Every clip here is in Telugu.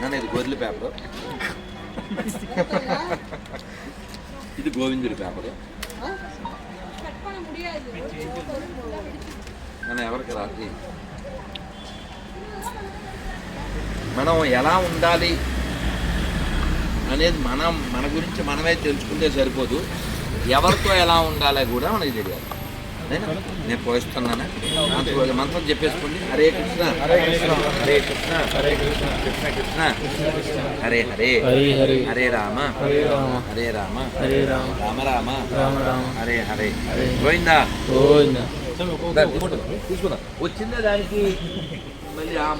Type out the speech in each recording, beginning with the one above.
నాన్న ఇది గొర్రెల పేపరు. ఇది గోవిందుడి పేపరు. నన్ను ఎవరికి రాత్రి? మనం ఎలా ఉండాలి అనేది మనం మన గురించి మనమే తెలుసుకుంటే సరిపోదు. ఎవరితో ఎలా ఉండాలి కూడా మనకి తెలియాలి. నేను నేను పోయిస్తున్నాను? మంత్రం మంత్రం చెప్పేసుకోండి. హరే కృష్ణ. హరే కృష్ణ. హరే కృష్ణ. హరే కృష్ణ. కృష్ణ కృష్ణ. హరే హరే. హరి హరి. హరే రామ. హరే రామ. హరే రామ. హరే రామ. రామ రామ. రామ రామ. హరే హరే. గోవిందా? గోవింద. తీసుకుందా? వచ్చిందే దానికి? మళ్ళీ ఆ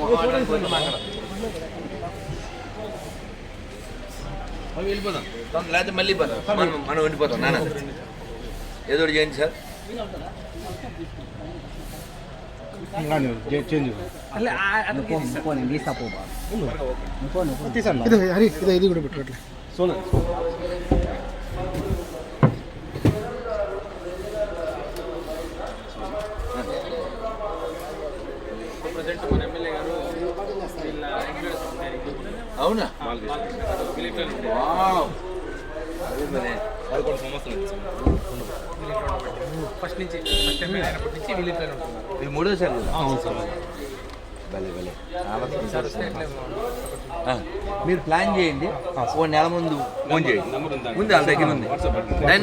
మనం వెళ్ళిపోదాం. తొందర లేకపోతే మళ్ళీ పోదాం. మనం మనం వెళ్ళిపోతాం నాన్న. ఏదో చేయండి సార్. ఇది ఇది కూడా పెట్టట్లే సోనా అవునా పదకొండు సంవత్సరాలు ఫస్ట్ నుంచి ఫస్ట్ ఎమ్మెల్యే అయినప్పటి నుంచి ఇది మూడోసారి? అవును సార్. భలే భలే చాలా సంతోషం. మీరు ప్లాన్ చేయండి ఓ నెల ముందు ఫోన్ చేయండి నెంబర్ ఉందా ఉంది వాళ్ళ దగ్గర ఉంది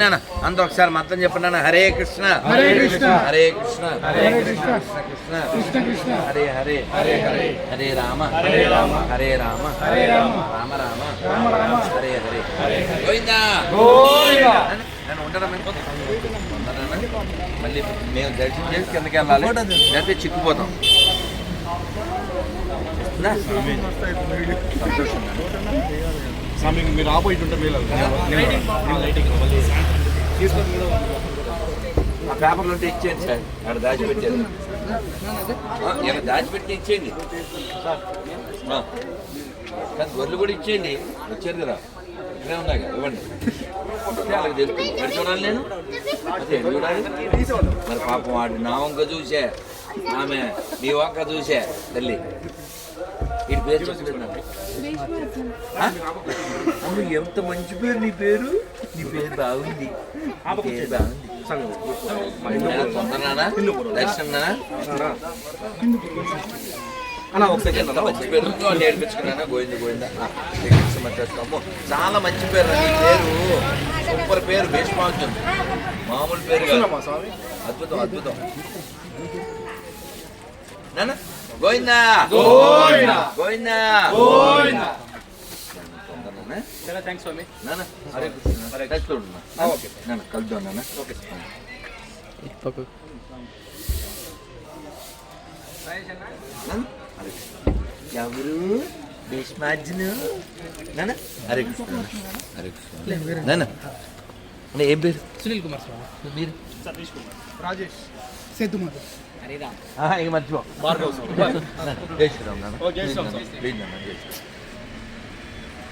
నాన్న అందరూ ఒకసారి మొత్తం చెప్పండి నాన్న హరే కృష్ణ హరే కృష్ణ. హరే కృష్ణ హరే కృష్ణ. కృష్ణ కృష్ణ కృష్ణ హరే హరే హరే హరే హరే రామ హరే రామ. హరే రామ హరే రామ. రామ రామ రామ రామ. హరే హరే గోవిందా గోవిందా. నేను ఉంటారా మేము? ఉంటారా? మళ్ళీ మేము దర్శనం చేసి కిందకి వెళ్ళాలి లేకపోతే చిక్కుపోతాం. స్వామి మీరు ఆపోజిట్ ఉంటే మేలు ఆ పేపర్లు ఉంటే ఇచ్చేయండి సార్. అక్కడ దాచిపెట్టారు. ఇక్కడ దాచిపెట్టి ఇచ్చేయండి. కానీ గొర్రెలు కూడా ఇచ్చేయండి. వచ్చారు కదా. ఇక్కడే ఉన్నాయి కదా ఇవ్వండి వాళ్ళకి తెలుస్తుంది. మరి చూడాలి నేను? అదే చూడాలి? మరి పాపం వాడి నామంగా వంక చూసే. ఆమె నీ వంక చూసే తల్లి. వీడి పేరు చెప్పలేదు ఎంత మంచి పేరు నీ పేరు? నీ పేరు బాగుంది. పేరు బాగుంది. తొందరనా దర్శనం అలా ఒకసారి ఎంత మంచి పేరు నేర్పించుకున్నానా? గోవింద చాలా మంచి పేరు నీ పేరు. సూపర్ పేరు భీష్మార్జున్. మామూలు పేరు అద్భుతం అద్భుతం. నాన్న గోవిందా గోవిందా గోవిందా గోవిందా చాలా థ్యాంక్స్ స్వామి నాన్న అరే అరే టచ్లో ఉన్నా ఓకే నాన్న కలుద్దాం నాన్న ఓకే పక్క ఎవరు భీష్మార్జును నాన్న హరే కృష్ణ హరే కృష్ణ నాన్న ఏం పేరు సునీల్ కుమార్ స్వామి మీరు సతీష్ కుమార్ రాజేష్ సేతు మాధవ్ ఇక మర్చిపో. జై శ్రీరామ్ నాన్న. జై శ్రీరామ్. జై శ్రీరామ్.